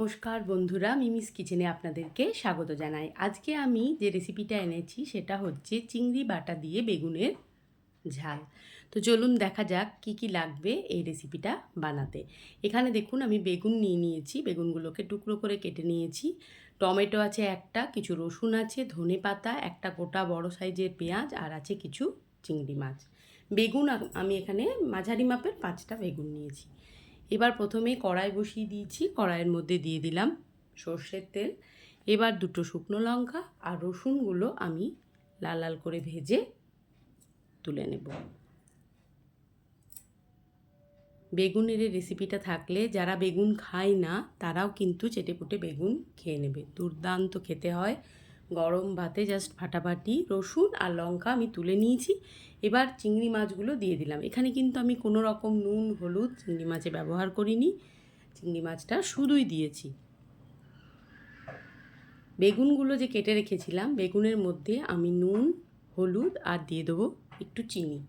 নমস্কার বন্ধুরা, মিমিস কিচেনে আপনাদেরকে স্বাগত জানাই। আজকে আমি যে রেসিপিটা এনেছি সেটা হচ্ছে চিংড়ি বাটা দিয়ে বেগুনের ঝাল। তো চলুন দেখা যাক কি কি লাগবে এই রেসিপিটা বানাতে। এখানে দেখুন, আমি বেগুন নিয়ে নিয়েছি, বেগুনগুলোকে টুকরো করে কেটে নিয়েছি। টমেটো আছে একটা, কিছু রসুন আছে, ধনে পাতা, একটা গোটা বড় সাইজের পেঁয়াজ, আর আছে কিছু চিংড়ি মাছ। বেগুন, আমি এখানে মাঝারি মাপের পাঁচটা বেগুন নিয়েছি। এবার প্রথমে কড়াই বসিয়ে দিয়েছি, কড়াইয়ের মধ্যে দিয়ে দিলাম সর্ষের তেল। এবার দুটো শুকনো লঙ্কা আর রসুনগুলো আমি লাল লাল করে ভেজে তুলে নেব। বেগুনের রেসিপিটা থাকলে যারা বেগুন খায় না, তারাও কিন্তু চেটেপুটে বেগুন খেয়ে নেবে। দুর্দান্ত খেতে হয়। গরম ভাতে জাস্ট ফাটাফাটি, রসুন আর লঙ্কা আমি তুলে নিয়েছি। এবার চিংড়ি মাছগুলো দিয়ে দিলাম। এখানে কিন্তু আমি কোনো রকম নুন, হলুদ চিংড়ি মাছে ব্যবহার করিনি। চিংড়ি মাছটা শুধুই দিয়েছি। বেগুনগুলো যে কেটে রেখেছিলাম, বেগুনের মধ্যে আমি নুন, হলুদ আর দিয়ে দেবো একটু চিনি।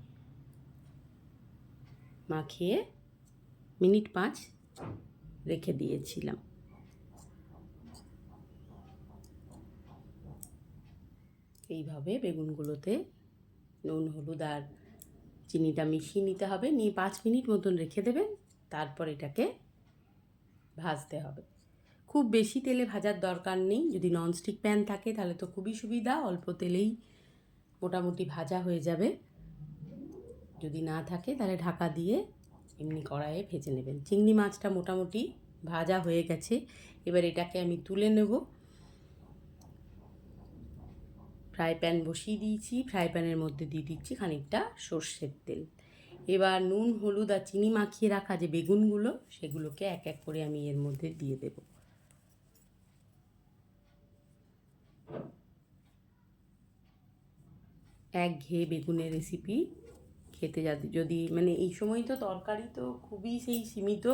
মাখিয়ে মিনিট পাঁচ রেখে দিয়েছিলাম। এইভাবে বেগুনগুলোতে নুন, হলুদ আর চিনিটা মিশিয়ে নিতে হবে। নিয়ে পাঁচ মিনিট মতন রেখে দেবেন। তারপর এটাকে ভাজতে হবে। খুব বেশি তেলে ভাজার দরকার নেই। যদি ননস্টিক প্যান থাকে তাহলে তো খুবই সুবিধা। অল্প তেলেই মোটামুটি ভাজা হয়ে যাবে। যদি না থাকে তাহলে ঢাকা দিয়ে এমনি কড়াইয়ে ভেজে নেবেন। চিংড়ি মাছটা মোটামুটি ভাজা হয়ে গেছে। এবার এটাকে আমি তুলে নেব। ফ্রাই প্যান বসিয়ে দিয়েছি, ফ্রাই প্যানের মধ্যে দিয়ে দিচ্ছি খানিকটা সর্ষের তেল। এবার নুন, হলুদ আর চিনি মাখিয়ে রাখা যে বেগুনগুলো, সেগুলোকে এক এক করে আমি এর মধ্যে দিয়ে দেব। এক ঘেয়ে বেগুনের রেসিপি খেতে যাতে যদি মানে এই সময় তো তরকারি তো খুবই সেই সীমিত,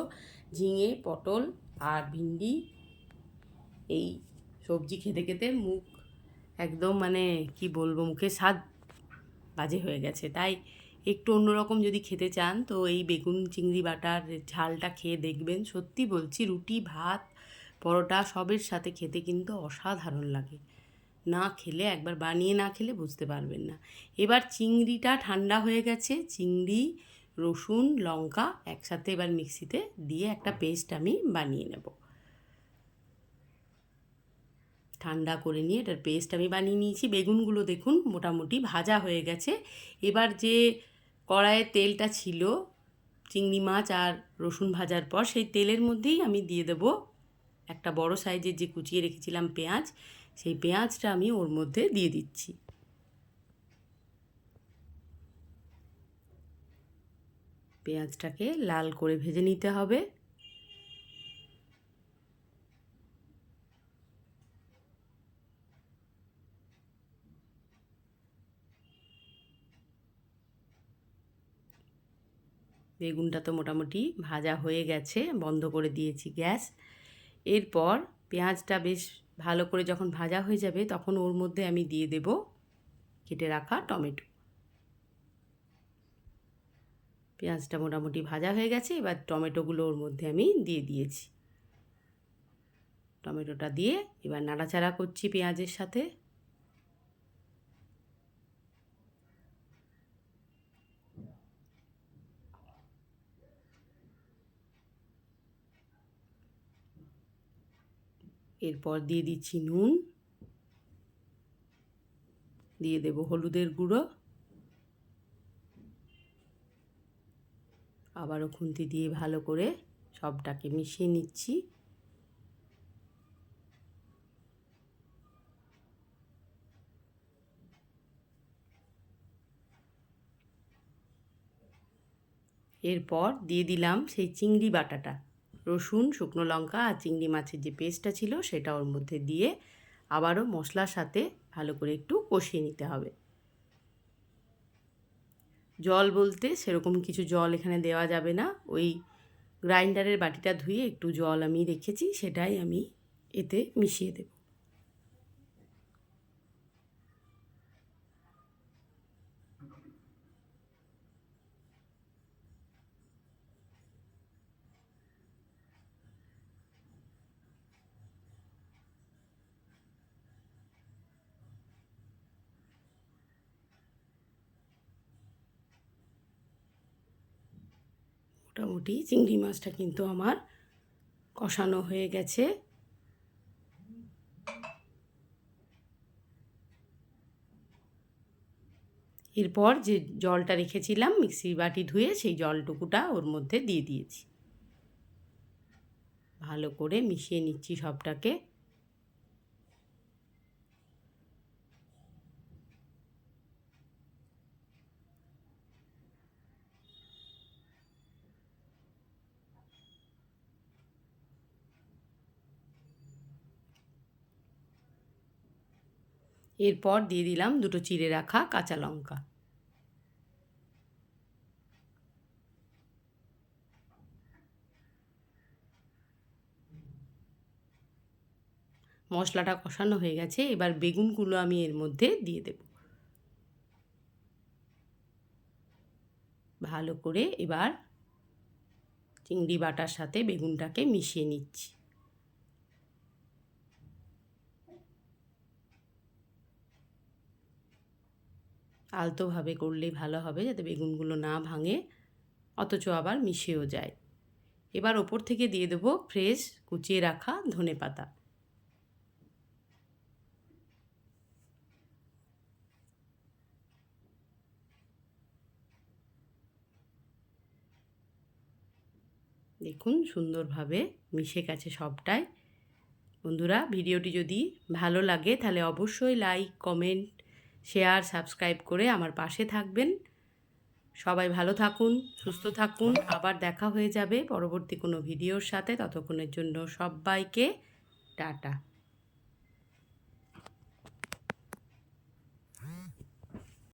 ঝিঙে, পটল আর ভিন্ডি, এই সবজি খেতে খেতে মুখ একদম মানে কি বলব, মুখে স্বাদ বাজে হয়ে গেছে। তাই একটু অন্যরকম যদি খেতে চান, তো এই বেগুন, চিংড়ি বাটার ঝালটা খেয়ে দেখবেন। সত্যি বলছি, রুটি, ভাত, পরোটা সবের সাথে খেতে কিন্তু অসাধারণ লাগে। না খেলে, একবার বানিয়ে না খেলে বুঝতে পারবেন না। এবার চিংড়িটা ঠান্ডা হয়ে গেছে। চিংড়ি, রসুন, লঙ্কা একসাথে এবার মিক্সিতে দিয়ে একটা পেস্ট আমি বানিয়ে নেব। ঠান্ডা করে নিয়ে এটার পেস্ট আমি বানিয়ে নিয়েছি। বেগুনগুলো দেখুন মোটামুটি ভাজা হয়ে গেছে। এবার যে কড়াইয়ের তেলটা ছিল, চিংড়ি মাছ আর রসুন ভাজার পর সেই তেলের মধ্যেই আমি দিয়ে দেবো একটা বড় সাইজের যে কুচিয়ে রেখেছিলাম পেঁয়াজ, সেই পেঁয়াজটা আমি ওর মধ্যে দিয়ে দিচ্ছি। পেঁয়াজটাকে লাল করে ভেজে নিতে হবে। বেগুনটা তো মোটামুটি ভাজা হয়ে গেছে, বন্ধ করে দিয়েছি গ্যাস। এরপর পেঁয়াজটা বেশ ভালো করে যখন ভাজা হয়ে যাবে তখন ওর মধ্যে আমি দিয়ে দেব কেটে রাখা টমেটো। পেঁয়াজটা মোটামুটি ভাজা হয়ে গেছে, এবার টমেটোগুলো ওর মধ্যে আমি দিয়ে দিয়েছি। টমেটোটা দিয়ে এবার নাড়াচাড়া করছি পেঁয়াজের সাথে। এরপর দিয়ে দিচ্ছি নুন। দিয়ে দেব হলুদের গুঁড়ো। আবারও খুন্তি দিয়ে ভালো করে সবটাকে মিশিয়ে নিচ্ছি। এরপর দিয়ে দিলাম সেই চিংড়ি বাটাটা। রসুন, শুকনো লঙ্কা আর চিংড়ি মাছের যে পেস্টটা ছিল সেটা ওর মধ্যে দিয়ে আবারও মশলার সাথে ভালো করে একটু কষিয়ে নিতে হবে। জল বলতে সেরকম কিছু জল এখানে দেওয়া যাবে না। ওই গ্রাইন্ডারের বাটিটা ধুয়ে একটু জল আমি রেখেছি, সেটাই আমি এতে মিশিয়ে দেব। মোটামুটি চিংড়ি মাছটা কিন্তু আমার কষানো হয়ে গেছে। এরপর যে জলটা রেখেছিলাম মিক্সির বাটি ধুয়ে সেই জলটুকুটা ওর মধ্যে দিয়ে দিয়েছি। ভালো করে মিশিয়ে নিচ্ছি সবটাকে। এরপর দিয়ে দিলাম দুটো চিড়ে রাখা কাঁচা লঙ্কা। মশলাটা কষানো হয়ে গেছে, এবার বেগুনগুলো আমি এর মধ্যে দিয়ে দেব। ভালো করে এবার চিংড়ি বাটার সাথে বেগুনটাকে মিশিয়ে নিচ্ছি। আলতোভাবে করলেই ভালো হবে যাতে বেগুনগুলো না ভাঙে, অথচ আবার মিশেও যায়। এবার ওপর থেকে দিয়ে দেবো ফ্রেশ কুচিয়ে রাখা ধনে পাতা। দেখুন সুন্দরভাবে মিশে গেছে সবটাই। বন্ধুরা, ভিডিওটি যদি ভালো লাগে তাহলে অবশ্যই লাইক, কমেন্ট শেয়ার সাবস্ক্রাইব করে আমার পাশে থাকবেন। সবাই ভালো থাকুন, সুস্থ থাকুন। আবার দেখা হয়ে যাবে পরবর্তী কোনো ভিডিওর সাথে। ততক্ষণের জন্য সবাইকে টাটা।